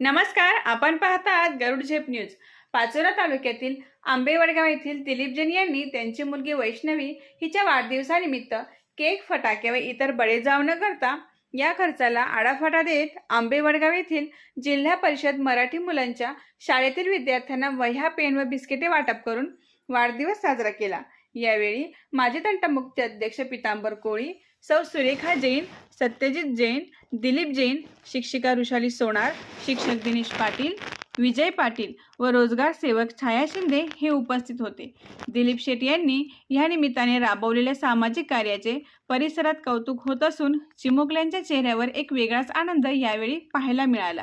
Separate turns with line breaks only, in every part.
नमस्कार आपण पाहत आहात गरुड झेप न्यूज. पाचोरा तालुक्यातील आंबेवडगाव येथील दिलीप जैन यांनी त्यांची मुलगी वैष्णवी हिच्या वाढदिवसानिमित्त केक फटाके व इतर बळे जाव न करता या खर्चाला आडाफाटा देत आंबेवडगाव येथील जिल्हा परिषद मराठी मुलांच्या शाळेतील विद्यार्थ्यांना वह्या पेन व बिस्किटे वाटप करून वाढदिवस साजरा केला. यावेळी माजी तंटमुक्ती अध्यक्ष पितांबर कोळी सौ सुरेखा जैन सत्यजित जैन दिलीप जैन शिक्षिका ऋषाली सोनार शिक्षक दिनेश पाटील विजय पाटील व रोजगार सेवक छाया शिंदे हे उपस्थित होते. दिलीप शेट्टी यांनी या निमित्ताने राबवलेल्या सामाजिक कार्याचे परिसरात कौतुक होत असून चिमुकल्यांच्या चेहऱ्यावर एक वेगळाच आनंद यावेळी पाहायला मिळाला.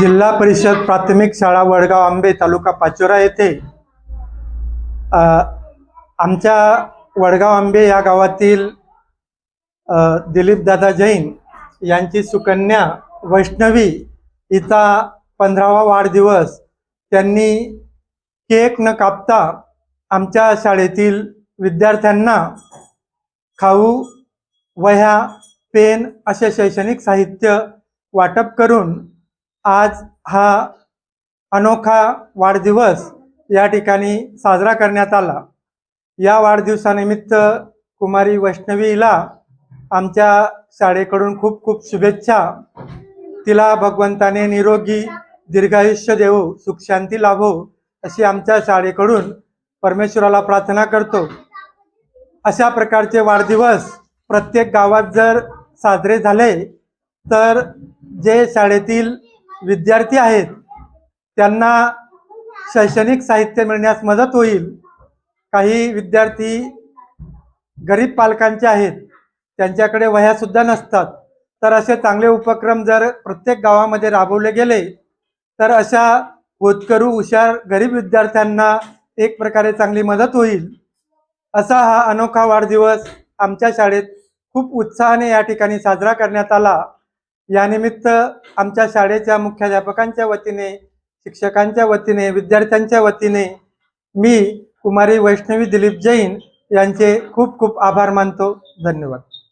जिल्हा परिषद प्राथमिक शाळा वडगाव आंबे तालुका पाचोरा येथे आमच्या वडगाव आंबे या गावातील दिलीपदादा जैन यांची सुकन्या वैष्णवी हिचा पंधरावा वाढदिवस. त्यांनी केक न कापता आमच्या शाळेतील विद्यार्थ्यांना खाऊ वह्या पेन असे शैक्षणिक साहित्य वाटप करून आज हा अनोखा वाढदिवस या ठिकाणी साजरा करण्यात आला. या वाढदिवसानिमित्त कुमारी वैष्णवीला आमच्या शाळेकडून खूप खूप शुभेच्छा. तिला भगवंताने निरोगी दीर्घायुष्य देवो सुखशांती लाभो अशी आमच्या शाळेकडून परमेश्वराला प्रार्थना करतो. अशा प्रकारचे वाढदिवस प्रत्येक गावात जर साजरे झाले तर जे शाळेतील विद्यार्थी आहेत त्यांना शैक्षणिक साहित्य मिळण्यास मदत होईल. काही विद्यार्थी गरीब पालकांचे आहेत. त्यांच्याकडे वह्या सुद्धा नसतात. तर असे चांगले उपक्रम जर प्रत्येक गावामध्ये राबवले गेले तर अशा होतकरू हुशार गरीब विद्यार्थ्यांना एक प्रकारे चांगली मदत होईल. असा हा अनोखा वाढदिवस आमच्या शाळेत खूप उत्साहाने या ठिकाणी साजरा करण्यात आला. यानिमित्त आमच्या शाळेच्या मुख्याध्यापकांच्या वतीने शिक्षकांच्या वतीने विद्यार्थ्यांच्या वतीने मी कुमारी वैष्णवी दिलीप जैन यांचे खूप खूप आभार मानतो. धन्यवाद.